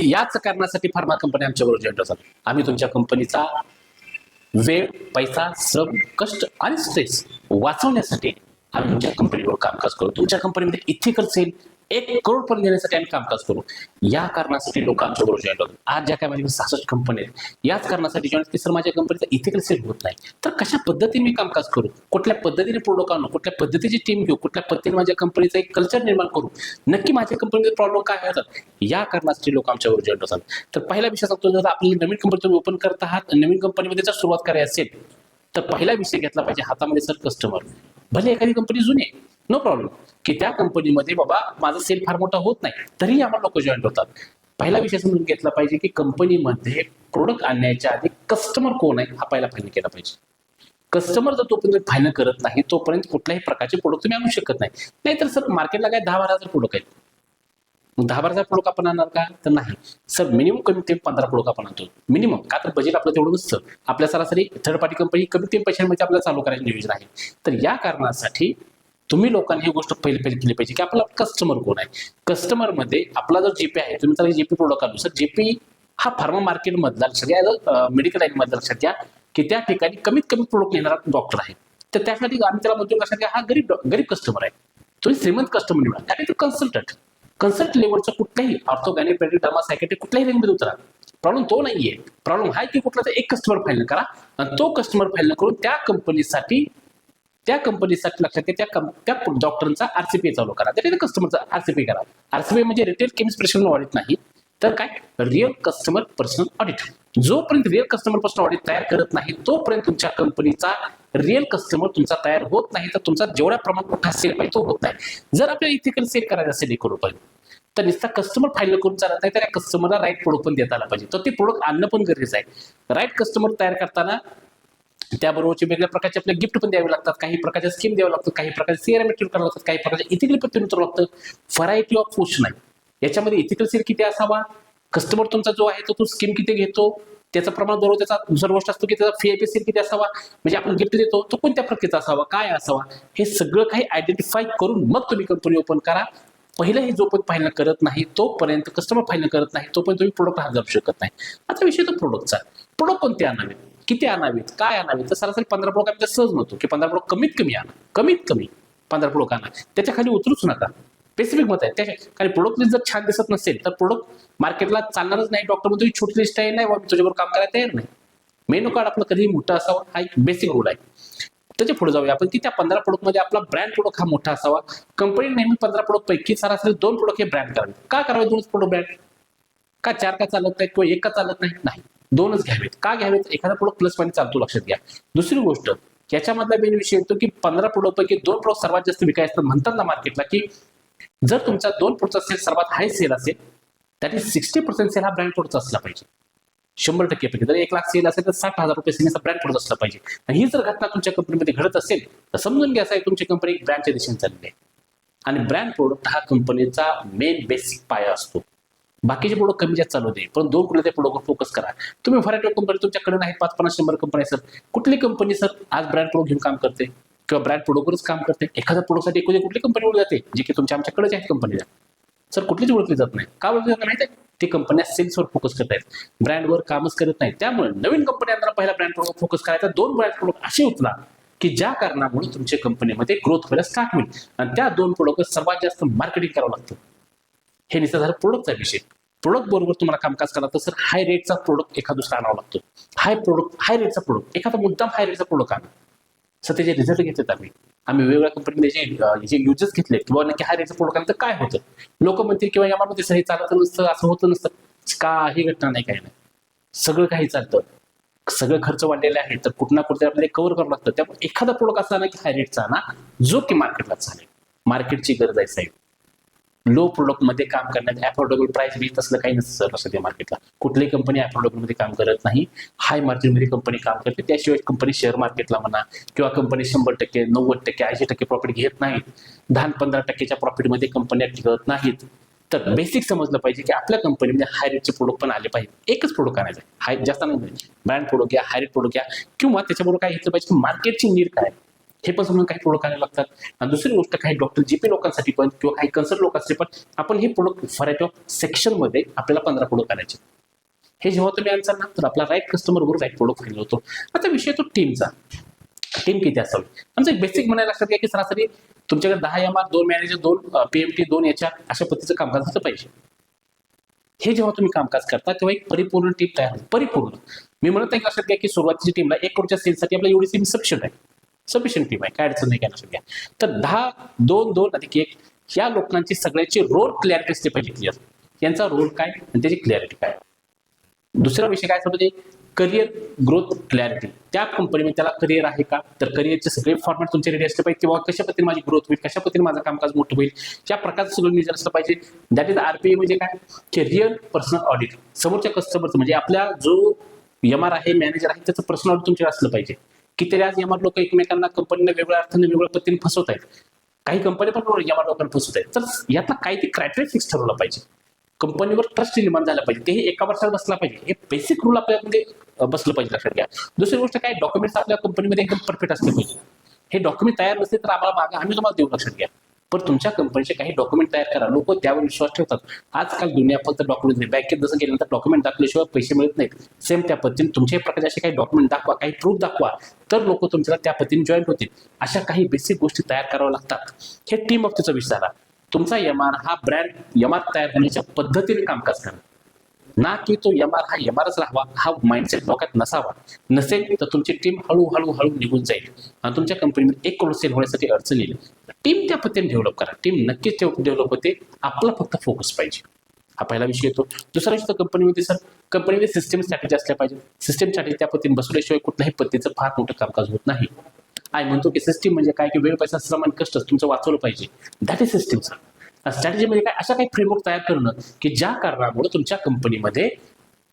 याच कारणासाठी pharma company आमच्याबरोबर जॉईंट होतात. आम्ही तुमच्या कंपनीचा वेळ पैसा श्रम कष्ट आणि स्ट्रेस वाचवण्यासाठी आम्ही तुमच्या कंपनीवर कामकाज करू तुमच्या कंपनीमध्ये इतकी खर्च येईल. एक करोड पर्यंत देण्यासाठी आम्ही कामकाज करू. या कारणासाठी लोक आमच्याबरोबर जॉईन होतात. आज ज्या काय माझ्या सहासष्ट कंपनी आहेत याच कारणासाठी जॉईन की सर माझ्या कंपनीचा इथिकल सेल होत नाही. तर कशा पद्धतीने मी कामकाज करू? कुठल्या पद्धतीने प्रोडक्ट आणू? कुठल्या पद्धतीची टीम घेऊ? कुठल्या पद्धतीने माझ्या कंपनीचा एक कल्चर निर्माण करू? नक्की माझ्या कंपनीमध्ये प्रॉब्लेम काय होतात? या कारणासाठी लोक आमच्याबरोबर जॉईन होतात. तर पहिला विषय सांगतो जर आपल्याला नवीन कंपनी तुम्ही ओपन करत आहात नवीन कंपनीमध्ये जर सुरुवात करायची असेल तर पहिला विषय घेतला पाहिजे हातामध्ये सर कस्टमर भले एखादी कंपनी जुनी आहे नो प्रॉब्लेम की त्या कंपनीमध्ये बाबा माझा सेल फार मोठा होत नाही. तरी आम्हाला लोक जॉईन होतात. पहिला विषय समजून घेतला पाहिजे की कंपनीमध्ये प्रोडक्ट आणण्याच्या आधी कस्टमर कोण आहे हा पहिला फायनल केला पाहिजे. कस्टमर जर तोपर्यंत फायनल करत नाही तोपर्यंत कुठल्याही प्रकारचे प्रोडक्ट तुम्ही आणू शकत नाही. नाहीतर सर मार्केटला काय दहा बारा हजार प्रोडक्ट आहेत. दहा बारा हजार प्रोडक्ट आपण आणणार का? तर नाही. सर मिनिमम कमीत कमी पंधरा प्रोडक्ट आपण आणतो. मिनिमम का तर बजेट आपलं तेवढं नसतं. आपल्या सरासरी थर्ड पार्टी कंपनी कमीत कमी पैशांमध्ये आपल्याला चालू करायचं नियोजन आहे. तर या कारणासाठी तुम्ही लोकांनी ही गोष्ट पहिले पहिले केली पाहिजे की आपला कस्टमर कोण आहे? कस्टमरमध्ये आपला जो जीपी आहे तुम्ही त्याला जीपी प्रोडक्ट आलो. सर जीपी हा फार्मा मार्केटमधला लक्षात घ्या मेडिकल लाईन लक्षात घ्या की त्या ठिकाणी कमीत कमी प्रोडक्ट येणारा डॉक्टर आहे. तर त्यासाठी आम्ही त्याला म्हणतो लक्षात घ्या हा गरीब गरीब कस्टमर आहे. तुम्ही श्रीमंत कस्टमर निवडा. त्याने तो कन्सल्टंट कन्सल्ट लेवलचा कुठल्याही ऑर्थोगॅनिक पेडिक ड्रामा सायकेटिक कुठल्याही रेंजमध्ये उतरा. प्रॉब्लेम तो नाहीये. प्रॉब्लेम हा आहे की कुठला तर एक कस्टमर फाईल करा. आणि तो कस्टमर फाईल करून त्या कंपनीसाठी त्या कंपनीसाठी लक्षात त्या कं- त्या डॉक्टरचा आरसीपी चालू करा. त्या कस्टमरचा आरसीपी करा. आरसीपी म्हणजे रिटेल केमिस्ट पर्सनल ऑडिट नाही. तर काय? रिअल कस्टमर पर्सनल ऑडिट जोपर्यंत रिअल कस्टमर पर्सनल ऑडिट तयार करत नाही तोपर्यंत तुमच्या कंपनीचा रिअल कस्टमर तुमचा तयार होत नाही. तर तुमचा जेवढ्या प्रमाणात मोठा सेल पाहिजे तो होत नाही. जर आपल्याला इथिकल सेल करायचा असेल एक रुपये तर नुसता कस्टमर फाईल करून चालत नाही तर त्या कस्टमरला राईट प्रोडक्ट पण देता आला पाहिजे. तर ते प्रोडक्ट आणणं पण गरजेचं आहे. राईट कस्टमर तयार करताना त्याबरोबरचे वेगळ्या प्रकारचे आपले गिफ्ट पण द्यावे लागतात. काही प्रकारच्या स्कीम द्यावं लागतात काही प्रकारचे सीआर करावं लागतात काही प्रकारचे इथिकल पद्धतीने उतरावं लागतं व्हरायटी ऑफ क्वेश्चन आहे. याच्यामध्ये इथिकल सेल किती असावा? कस्टमर तुमचा जो आहे तो तो स्कीम किती घेतो? त्याचं प्रमाण बरोबर त्याचा दुसरा गोष्ट असतो की त्याचा फी आय सेल किती असावा? म्हणजे आपण गिफ्ट देतो तो कोणत्या प्रकारचा असावा? काय असावा? हे सगळं काही आयडेंटिफाय करून मग तुम्ही कंपनी ओपन करा. पहिलं हे जोपर्यंत फायनल करत नाही तोपर्यंत कस्टमर फायनल करत नाही तोपर्यंत तुम्ही प्रोडक्ट हात शकत नाही. आता विषय तो प्रोडक्टचा प्रोडक्ट कोणते आणावे? किती आणावीत? काय आणावीत? तर सरासरी पंधरा प्रोडक्ट आम्ही सहज म्हणतो की पंधरा प्रोडक्ट कमीत कमी आणा. कमीत कमी पंधरा प्रोडक्ट आणा. त्याच्याखाली उतरूच नका. स्पेसिफिक मत आहे. त्याच्या कारण प्रोडक्ट लिस्ट जर छान दिसत नसेल तर प्रोडक्ट मार्केटला चालणारच नाही. डॉक्टर म्हणतो छोटी लिस्ट आहे नाही बाबा तुझ्याबरोबर काम करायला तयार नाही. मेनू कार्ड आपलं कधीही मोठं असावं. हा एक बेसिक रूल आहे. त्याच्या पुढे जाऊया आपण. की त्या पंधरा प्रोडक्टमध्ये आपला ब्रँड प्रोडक्ट हा मोठा असावा. कंपनी नेहमी पंधरा प्रोडक्ट पैकी सरासरी दोन प्रोडक्ट हे ब्रँड करावे. का करावे दोनच प्रोडक्ट ब्रँड का चार का चालत नाही किंवा एक का चालत नाही? नाही. दोनच घ्यावेत. का घ्यावेत? एखादा प्रोडक्ट प्लस पॉईंट चालतो लक्षात घ्या. दुसरी गोष्ट याच्यामधला मेन विषय येतो की पंधरा प्रोडक्टपैकी दोन प्रोडक्ट सर्वात जास्त विकायचं म्हणतात ना मार्केटला की जर तुमचा दोन प्रोडक्टचा सेल सर्वात हाय सेल असेल त्यातील सिक्स्टी पर्सेंट सेल हा ब्रँड प्रोडक्टचा असला पाहिजे. शंभर टक्के जर एक लाख सेल असेल तर साठ हजार रुपये सेलचा ब्रँड प्रोडक्ट असला पाहिजे. आणि ही जर घटना तुमच्या कंपनीमध्ये घडत असेल तर समजून घ्या आहे तुमची कंपनी ब्रँडच्या दिशेने चालली आहे. आणि ब्रँड प्रोडक्ट हा कंपनीचा मेन बेसिक पाया असतो. बाकीचे प्रोडक्ट कमी जास्त चालू दे. पण दोन कुठल्या त्या प्रोडक्टवर फोकस करा. तुम्ही व्हरायटी कंपनी तुमच्याकडे नाही पाच पन्नास शंभर कंपनी सर कुठली कंपनी सर आज ब्रँड प्रोडक्ट घेऊन काम करते? किंवा ब्रँड प्रोडक्टवरच काम करते? एखाद्या प्रोडक्टसाठी एखादी कुठली कंपनी ओळख जाते? जे की तुमच्या आमच्याकडेच आहेत कंपनीला सर कुठलीच ओळखली जात नाही. का ओळखली जात नाही ते कंपन्या सेल्सवर फोकस करत आहेत. ब्रँडवर कामच करत नाही त्यामुळे नवीन कंपनी आणताना पहिला ब्रँड प्रोडक्ट फोकस करायचा. दोन ब्रँड प्रोडक्ट असे उचला की ज्या कारणामुळे तुमच्या कंपनीमध्ये ग्रोथ व्हायला स्टार्ट होईल. आणि त्या दोन प्रोडक्ट सर्वात जास्त मार्केटिंग करावं लागतं. हे निश्चित झालं प्रोडक्टचा विषय. प्रोडक्ट बरोबर तुम्हाला कामकाज करा तर सर हाय रेटचा प्रोडक्ट एखादा दुसरा आणावा लागतो. हाय प्रोडक्ट हाय रेटचा प्रोडक्ट एखादा मुद्दाम हाय रेटचा प्रोडक्ट आणा. सर त्याचे रिझल्ट घेतलेत आम्ही. आम्ही वेगवेगळ्या कंपनीमध्ये जे जे युजर्स घेतले किंवा नक्की हाय रेटचा प्रोडक्ट आला तर काय होतं? लोक म्हणतील किंवा यामध्ये सर हे चालत नसतं असं होतं नसतं. काही घटना नाही काही नाही. सगळं काही चालतं. सगळं खर्च वाढलेले आहेत तर कुठं ना कुठे आपल्याला कव्हर करावं लागतं. त्यामुळे एखादा प्रोडक्ट असा ना की हाय रेटचा ना जो की मार्केटला चालेल. मार्केटची गरज आहे साहेब. लो प्रोडक्टमध्ये काम करण्यात अफोर्डेबल प्राइस बी तसलं काही नसतं सर सध्या मार्केटला कुठलीही कंपनी अफोर्डेबलमध्ये काम करत नाही. हाय मार्जिनमध्ये कंपनी काम करते. त्याशिवाय कंपनी शेअर मार्केटला म्हणा किंवा कंपनी शंभर टक्के नव्वद टक्के ऐंशी टक्के प्रॉफिट घेत नाहीत. दहा पंधरा टक्केच्या प्रॉफिटमध्ये कंपन्या टिकत नाहीत. तर बेसिक समजलं पाहिजे की आपल्या कंपनीमध्ये हाय रेटचे प्रोडक्ट पण आले पाहिजे एकच प्रोडक्ट आणायचं हाय जास्त नाही ब्रँड प्रोडक्ट घ्या हाय रेट प्रोडक्ट घ्या. किंवा त्याच्याबरोबर काय घेतलं पाहिजे की मार्केटची नीड काय हे पण समजून काही प्रोडक्ट आणायला लागतात. आणि दुसरी गोष्ट काही डॉक्टर जी पी लोकांसाठी पण किंवा काही कन्सर्ट लोकांसाठी पण आपण हे प्रोडक्ट व्हरायटी ऑफ सेक्शनमध्ये आपल्याला पंधरा प्रोडक्ट आणायचे. हे जेव्हा तुम्ही आन्सर ना तर आपला राईट कस्टमरवर राईट प्रोडक्ट फायनल होतो. आता विषय तो टीमचा टीम किती असावी? आमचं एक बेसिक म्हणायला लक्षात घ्या की सरासरी तुमच्याकडे दहा एम आर दोन मॅनेजर दोन पीएमटी दोन याच्या अशा पद्धतीचं कामकाज असं पाहिजे. हे जेव्हा तुम्ही कामकाज करता तेव्हा एक परिपूर्ण टीम तयार होते. परिपूर्ण. मी म्हणत नाही लक्षात घ्या की सुरुवातीच्या टीमला एक करोडच्या सेलसाठी आपल्या एवढी टीम सफिशियंट आहे. सफिशियंट टीम आहे काय अडचण नाही काय घ्या तर दहा दोन दोन अधिक एक ह्या लोकांची सगळ्याची रोल क्लॅरिटी असते पाहिजे क्लिअर यांचा रोल काय? आणि त्याची क्लॅरिटी काय? दुसरा विषय काय सांगतो करिअर ग्रोथ क्लॅरिटी त्या कंपनीमध्ये त्याला करिअर आहे का? तर करिअरचे सगळे फॉर्मॅट तुमचे रेडी असले पाहिजे. किंवा कशा पद्धतीने माझी ग्रोथ होईल कशा पद्धतीने माझं कामकाज मोठं होईल या प्रकारचं सगळं नियोजन असलं पाहिजे. दॅट इज आरपीए म्हणजे काय? की रिअल पर्सनल ऑडिट समोरच्या कस्टमरचं म्हणजे आपल्या जो एम आर आहे मॅनेजर आहे त्याचं पर्सनल ऑडिट तुमच्याकडे असलं पाहिजे. कितीतरी आज एम लोक एकमेकांना कंपनीने वेगळ्या अर्थाने वेगळ्या पद्धतीने फसवत आहेत. काही कंपनी पण एम लोकांना फसवत आहेत. तर यातला काही ते क्रायटेरिया फिक्स ठरवलं पाहिजे? कंपनीवर ट्रस्ट निर्माण झाला पाहिजे. तेही एका वर्षात बसला पाहिजे. हे बेसिक रूल आपल्यामध्ये बसलं पाहिजे लक्षात घ्या. दुसरी गोष्ट काय? डॉक्युमेंट्स आपल्या कंपनीमध्ये एकदम परफेक्ट असले पाहिजे. हे डॉक्युमेंट तयार नसते तर आम्हाला मागा आम्ही तुम्हाला देऊ लक्षात घ्या. पण तुमच्या कंपनीचे काही डॉक्युमेंट तयार करा. लोक त्यावर विश्वास ठेवतात. आजकाल दुनिया फक्त डॉक्युमेंट नाही बँकेत जसं गेल्यानंतर डॉक्युमेंट दाखवल्याशिवाय पैसे मिळत नाहीत. सेम त्या पद्धतीने तुमच्याही प्रकारचे असे काही डॉक्युमेंट दाखवा काही प्रूफ दाखवा तर लोक तुमच्याला त्या पद्धतीने जॉईन होतील. अशा काही बेसिक गोष्टी तयार कराव्या लागतात. हे टीम ऑफ त्याचा विषय झाला. तुमचा यमार आर हा ब्रँड यमार तयार होण्याच्या पद्धतीने कामकाज करा. ना की तो एम आर हा एम आरच राहावा. हा माइंडसेट डोक्यात नसावा. नसेल तर तुमची टीम हळूहळू हळू निघून जाईल. आणि तुमच्या कंपनीमध्ये एक करोड सेल होण्यासाठी अडचण येईल. टीम त्या पद्धतीने डेव्हलप करा. टीम नक्कीच डेव्हलप होते. आपला फक्त फोकस पाहिजे. हा पहिला विषय येतो. दुसरा विषय तर कंपनीमध्ये सर कंपनीमध्ये सिस्टम स्ट्रॅटेजी असल्या पाहिजे. सिस्टम स्ट्रॅटेजी त्या पद्धतीने बसवल्याशिवाय कुठल्याही पद्धतीचं फार मोठं कामकाज होत नाही. आय म्हणतो की सिस्टीम म्हणजे काय? की वेळ पैसा श्रम आणि कष्ट. तुमचं वाचवलं पाहिजे. That is system sir strategy म्हणजे काय? अशा काही फ्रेमवर्क तयार करणं की ज्या कारणामुळे तुमच्या कंपनीमध्ये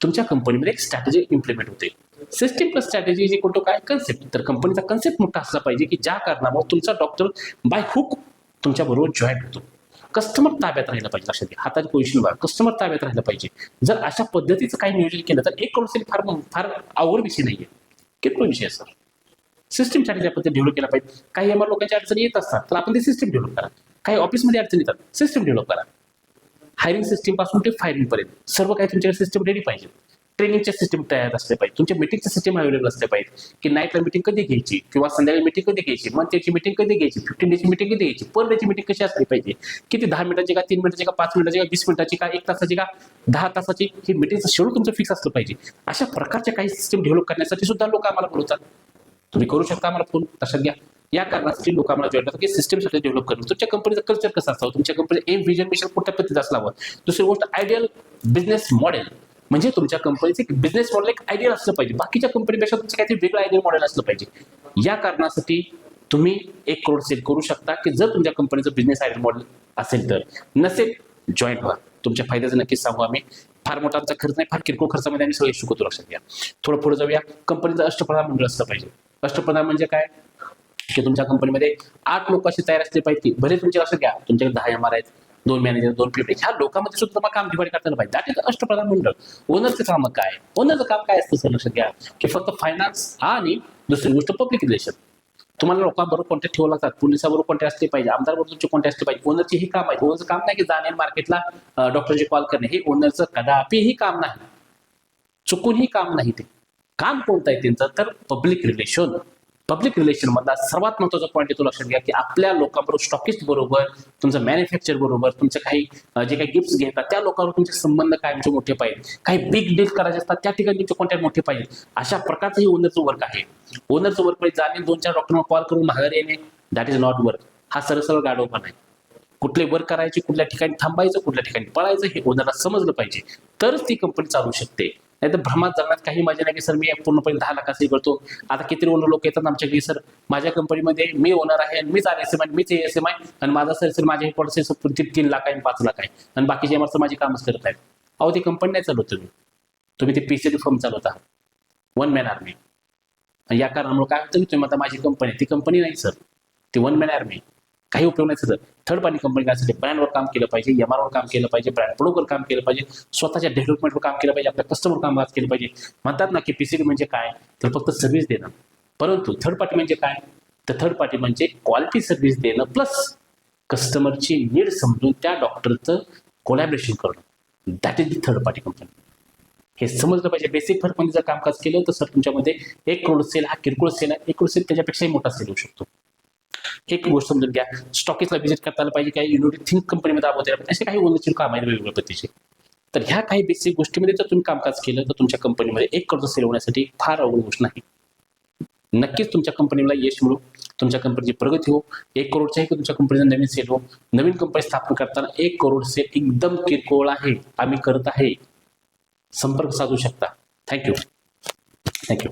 तुमच्या कंपनीमध्ये एक स्ट्रॅटेजी इम्प्लिमेंट होते. सिस्टीम प्लस स्ट्रॅटेजी जे कोणतो काय? कन्सेप्ट तर कंपनीचा कन्सेप्ट मोठा असला पाहिजे की ज्या कारणामुळे तुमचा डॉक्टर बाय हुक तुमच्याबरोबर जॉईन होतो. कस्टमर ताब्यात राहिलं पाहिजे लक्षात घ्या. हाताची पोझिशन बघा. कस्टमर ताब्यात राहिलं पाहिजे. जर अशा पद्धतीचं काही नियोजन केलं तर एक करोड सेल फार फार आवड विषय नाही आहे किती विषय आहे सर सिस्टम स्ट्रॅटेजी पद्धती डेव्हलप केला पाहिजे. काही एम लोकांच्या अडचणी येत असतात तर आपण ते सिस्टम डेव्हलप करा. काही ऑफिसमध्ये अडचणी येतात सिस्टम डेव्हलप करा. हायरिंग सिस्टीमपासून ते फायरिंग पर्यंत. सर्व काही तुमच्याकडे सिस्टम रेडी पाहिजे. ट्रेनिंगच्या सिस्टम तयार असले पाहिजे. तुमच्या मिटिंगचे सिस्टम अवेलेबल असले पाहिजे. की नाईटला मिटिंग कधी घ्यायची? किंवा संध्याकाळी मिटिंग कधी घ्यायची? मंथची मिटिंग कधी घ्यायची? फिफ्टीन डेची मिटिंग कधी घ्यायची? पर डेची मिटिंग कशी असली पाहिजे? किती दहा मिनिटाची का तीन मिनिटाची का पाच मिनिटाची का वीस मिनिटाची का एक तासाची का दहा तासाची? ही मिटिंगचं शेड्यूल तुमचं फिक्स असलं पाहिजे. अशा प्रकारच्या काही सिस्टम डेव्हलप करण्यासाठी सुद्धा लोक आम्हाला बोलतात तुम्ही करू शकता आम्हाला फोन लक्षात घ्या. या कारणासाठी लोक आम्हाला जॉईन की सिस्टमसाठी डेव्हलप करणं तुमच्या कंपनीचं कल्चर कसं असावं? तुमच्या कंपनीचं एम विजन मिशन कुठल्या पद्धतीचं असावं? दुसरी गोष्ट आयडियल बिझनेस मॉडेल म्हणजे तुमच्या कंपनीचं एक बिझनेस मॉडेल एक आयडियल असलं पाहिजे. बाकीच्या कंपनीपेक्षा तुमचं काहीतरी वेगळं आयडियल मॉडेल असलं पाहिजे. या कारणासाठी तुम्ही एक करोड सेल करू शकता. की जर तुमच्या कंपनीचं बिझनेस आयडियल मॉडेल असेल तर. नसेल जॉईन व्हा. तुमच्या फायद्याचं नक्कीच सांगू आम्ही. फार मोठा आमचा खर्च नाही. फार किरकोळ खर्चामध्ये आम्ही सगळे शिकवतो लक्षात घ्या. थोडं पुढे जाऊया. कंपनीचं अष्टप्रधान मंडळ असलं पाहिजे. अष्टप्रधान म्हणजे काय? की तुमच्या कंपनीमध्ये आठ लोक असे तयार असले पाहिजे. भले तुमचे असं घ्या तुमच्याकडे दहा एम आर आहेत दोन मॅनेजर दोन पीपी ह्या लोकांमध्ये सुद्धा तुम्हाला काम डिवाइड करताना पाहिजे. दॅट इज अष्टप्रधान मंडळ. ओनरचं काम काय? ओनरचं काम काय असतं सर? लक्षात घ्या. की फक्त फायनान्स आणि दुसरी गोष्ट पब्लिक रिलेशन तुम्हाला लोकांबरोबर कॉन्टॅक्ट ठेवा लागतात. पोलिसाबरोबर कॉन्टॅक्ट असले पाहिजे. आमदारबरोबर तुमचे कॉन्टॅक्ट असले पाहिजे. ओनरचे हे काम आहे. ओनरचं काम नाही की जाणे मार्केटला डॉक्टरचे कॉल करणे. हे ओनरचं कदापिही काम नाही. चुकूनही काम नाही ते. काम कोणतं आहे त्यांचं तर पब्लिक रिलेशन पब्लिक रिलेशन मधला सर्वात महत्त्वाचा पॉईंट येतो लक्षात घ्या की आपल्या लोकांबरोबर स्टॉकिस्ट बरोबर तुमचं मॅन्युफॅक्चर बरोबर तुमचे काही जे काही गिफ्ट घेतात त्या लोकांवर तुमचे संबंध कायमचे मोठे पाहिजे. काही बिग डील करायचे असतात त्या ठिकाणी तुमचे कॉन्टॅक्ट मोठे पाहिजे. अशा प्रकारचंही ओनरचं वर्क आहे. ओनरचं वर्क म्हणजे जाणे दोन चार डॉक्टरना कॉल करून माघारी येणे दॅट इज नॉट वर्क हा सरळ सरळ गाडोपा नाही कुठले वर्क करायचे कुठल्या ठिकाणी थांबायचं कुठल्या ठिकाणी पळायचं हे ओनरला समजलं पाहिजे. तरच ती कंपनी चालू शकते. नाही तर भ्रमात जगण्यात काही मजा नाही की सर मी पूर्णपणे दहा लाखाचे करतो आता किती ओनर लोक येतात आमच्याकडे? सर माझ्या कंपनीमध्ये मी ओनर आहे आणि मीच आर एस एम आहे मीच एस एम आहे आणि माझा सर सर माझे पॉलिसी तीन लाख आहे आणि पाच लाख आहे. आणि बाकीचे एम माझी कामच करत आहेत. अहो ती कंपनी नाही चालवत तुम्ही. तुम्ही ते पीसीडी फर्म चालवता. वन मॅन आर्मी या कारणामुळे काय होतं की तुम्ही आता माझी कंपनी ती कंपनी नाही सर. ती वन मॅन आर्मी काही उपयोग नाही सर. थर्ड पार्टी कंपनी काय ब्रँडवर काम केलं पाहिजे एम काम केलं पाहिजे ब्रँड प्रोडक्टवर काम केलं पाहिजे स्वतःच्या डेव्हलपमेंटवर काम केलं पाहिजे आपल्या कस्टमर काम केलं पाहिजे. म्हणतात ना की म्हणजे पीसीडी म्हणजे काय? तर फक्त सर्व्हिस म्हणजे देणं. परंतु थर्ड पार्टी म्हणजे काय? तर थर्ड पार्टी म्हणजे क्वालिटी सर्व्हिस देणं प्लस कस्टमरची नीड समजून त्या डॉक्टरचं कोलॅबरेशन करणं. That is the third party company हे समजलं पाहिजे. बेसिक फरकमध्ये जर कामकाज केलं तर सर तुमच्यामध्ये एक करोड सेल हा किरकोळ सेल आहे. एक करोड सेल त्याच्यापेक्षाही मोठा सेल होऊ शकतो. एक गोष्ट समजून घ्या. स्टॉकेजला विजिट करता आलं पाहिजे काही युनिट थिंक कंपनीमध्ये दाबवता पाहिजे असे काही ओनरची काम आहेत वेगवेगळ्या पद्धतीचे. तर ह्या काही बेसिक गोष्टीमध्ये जर तुम्ही कामकाज केलं तर तुमच्या कंपनीमध्ये एक करोड सेल होण्यासाठी फार अवघड गोष्ट नाही. नक्कीच तुमच्या कंपनीला यश मिळू. तुमच्या कंपनीची प्रगती हो. एक करोडच्याही तुमच्या कंपनीचा नवीन सेल हो? नवीन कंपनी स्थापन करताना एक करोड सेल एकदम किरकोळ आहे. आम्ही करत आहे. संपर्क साधू शकता. Thank you thank you